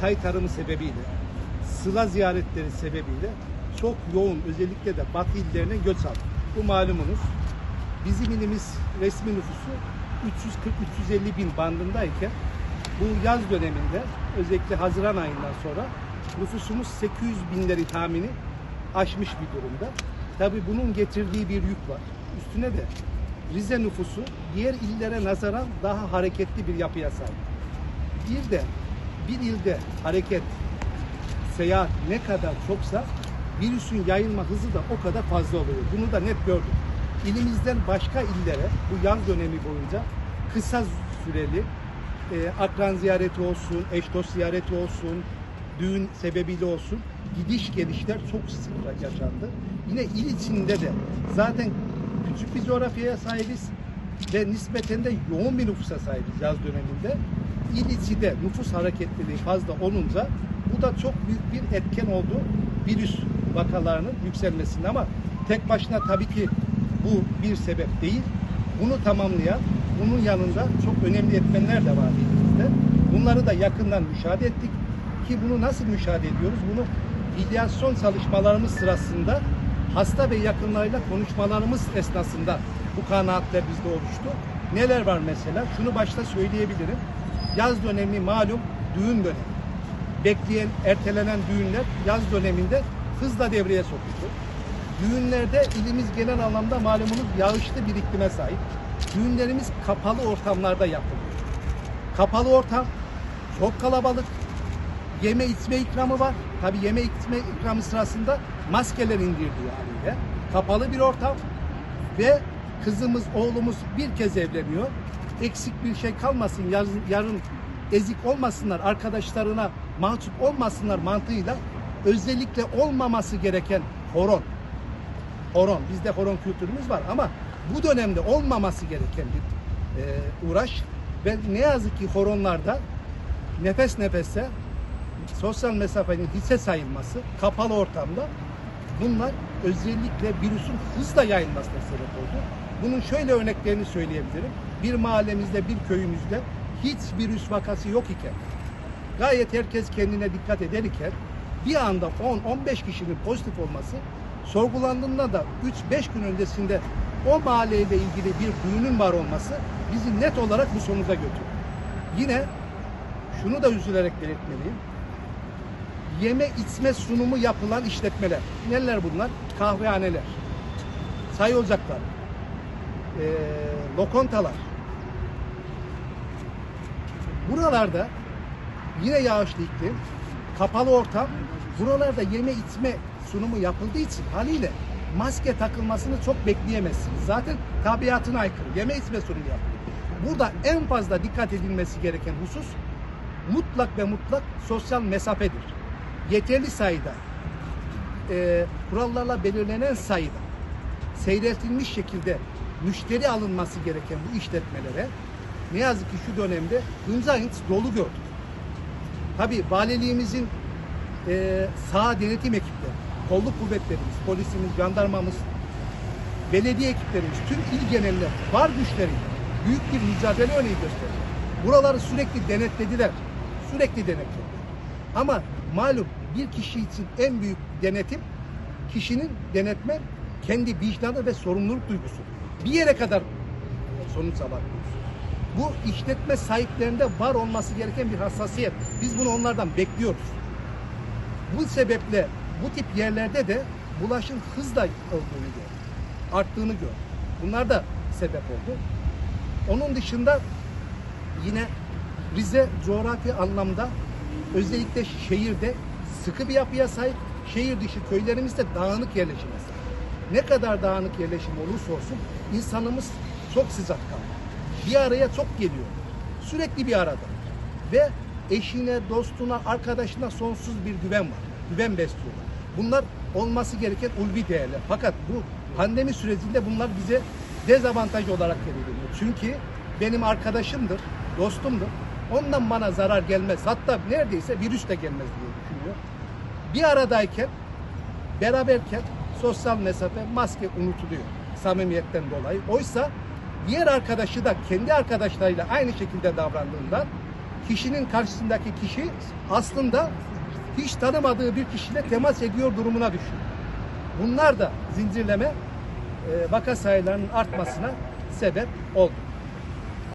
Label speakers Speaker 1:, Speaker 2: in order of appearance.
Speaker 1: çay tarımı sebebiyle, sıla ziyaretleri sebebiyle çok yoğun özellikle de batı illerine göç aldı. Bu malumunuz. Bizim ilimiz resmi nüfusu 340-350 bin bandındayken bu yaz döneminde özellikle Haziran ayından sonra nüfusumuz 800 binleri tahmini aşmış bir durumda. Tabi bunun getirdiği bir yük var. Üstüne de Rize nüfusu diğer illere nazaran daha hareketli bir yapıya sahip. Bir de bir ilde hareket, seyahat ne kadar çoksa virüsün yayılma hızı da o kadar fazla oluyor. Bunu da net gördük. İlimizden başka illere bu yaz dönemi boyunca kısa süreli e, akran ziyareti olsun, eş dost ziyareti olsun, düğün sebebiyle olsun gidiş gelişler çok sık yaşandı. Yine il içinde de zaten küçük bir coğrafyaya sahibiz ve nispeten de yoğun bir nüfusa sahibiz yaz döneminde. İl içi de nüfus hareketliliği fazla olunca bu da çok büyük bir etken oldu virüs vakalarının yükselmesinde ama tek başına tabii ki bu bir sebep değil. Bunu tamamlayan, bunun yanında çok önemli etmenler de var elimizde. Bunları da yakından müşahede ettik. Ki bunu nasıl müşahede ediyoruz? Bunu filyasyon çalışmalarımız sırasında hasta ve yakınlarıyla konuşmalarımız esnasında bu kanaatler bizde oluştu. Neler var mesela? Şunu başta söyleyebilirim. Yaz dönemi malum düğün dönemi. Bekleyen, ertelenen düğünler yaz döneminde hızla devreye sokuldu. Düğünlerde ilimiz genel anlamda malumunuz yağışlı bir iklime sahip. Düğünlerimiz kapalı ortamlarda yapılıyor. Kapalı ortam, çok kalabalık, yeme içme ikramı var. Tabi yeme içme ikramı sırasında maskeler indirdiği haliyle. Kapalı bir ortam ve kızımız, oğlumuz bir kez evleniyor. Eksik bir şey kalmasın, yarın, yarın ezik olmasınlar, arkadaşlarına mahcup olmasınlar mantığıyla özellikle olmaması gereken horon. Horon, bizde horon kültürümüz var ama bu dönemde olmaması gereken bir e, uğraş ve ne yazık ki horonlarda nefes nefese sosyal mesafenin hisse sayılması kapalı ortamda bunlar özellikle virüsün hızla yayılmasına sebep oldu. Bunun şöyle örneklerini söyleyebilirim. Bir mahallemizde, bir köyümüzde hiç virüs vakası yok iken, gayet herkes kendine dikkat eder iken bir anda 10-15 kişinin pozitif olması sorgulandığında da 3-5 gün öncesinde o mahalleyle ilgili bir düğünün var olması bizi net olarak bu sonuca götürdü. Yine şunu da üzülerek belirtmeliyim yeme içme sunumu yapılan işletmeler. Neler bunlar? Kahvehaneler, çay ocakları, eee lokontalar. Buralarda yine yağışlı iklim, kapalı ortam, buralarda yeme içme sunumu yapıldığı için haliyle maske takılmasını çok bekleyemezsiniz. Zaten tabiatına aykırı. Yeme içme sunumu yapılıyor. Burada en fazla dikkat edilmesi gereken husus mutlak ve mutlak sosyal mesafedir yeterli sayıda e, kurallarla belirlenen sayıda seyreltilmiş şekilde müşteri alınması gereken bu işletmelere ne yazık ki şu dönemde hınç dolu gördük. Tabi valiliğimizin e, sağ denetim ekipleri, kolluk kuvvetlerimiz, polisimiz, jandarmamız, belediye ekiplerimiz, tüm il genelinde var güçleriyle büyük bir mücadele örneği gösterdi. Buraları sürekli denetlediler. Sürekli denetlediler. Ama malum bir kişi için en büyük denetim kişinin denetme kendi vicdanı ve sorumluluk duygusu. Bir yere kadar sonuç alabiliyoruz. Bu işletme sahiplerinde var olması gereken bir hassasiyet. Biz bunu onlardan bekliyoruz. Bu sebeple bu tip yerlerde de bulaşın hızla olduğunu gördük. Arttığını gördük. Bunlar da sebep oldu. Onun dışında yine Rize coğrafi anlamda özellikle şehirde sıkı bir yapıya sahip, şehir dışı köylerimizde dağınık yerleşime sahip. Ne kadar dağınık yerleşim olursa olsun insanımız çok sıcakkanlı. Bir araya çok geliyor. Sürekli bir arada. Ve eşine, dostuna, arkadaşına sonsuz bir güven var. Güven besliyorlar. Bunlar olması gereken ulvi değerler. Fakat bu pandemi sürecinde bunlar bize dezavantaj olarak veriliyor. Çünkü benim arkadaşımdır, dostumdur. Ondan bana zarar gelmez. Hatta neredeyse virüs de gelmez diye düşünüyor. Bir aradayken, beraberken sosyal mesafe, maske unutuluyor samimiyetten dolayı. Oysa diğer arkadaşı da kendi arkadaşlarıyla aynı şekilde davrandığından kişinin karşısındaki kişi aslında hiç tanımadığı bir kişiyle temas ediyor durumuna düşüyor. Bunlar da zincirleme e, vaka sayılarının artmasına sebep oldu.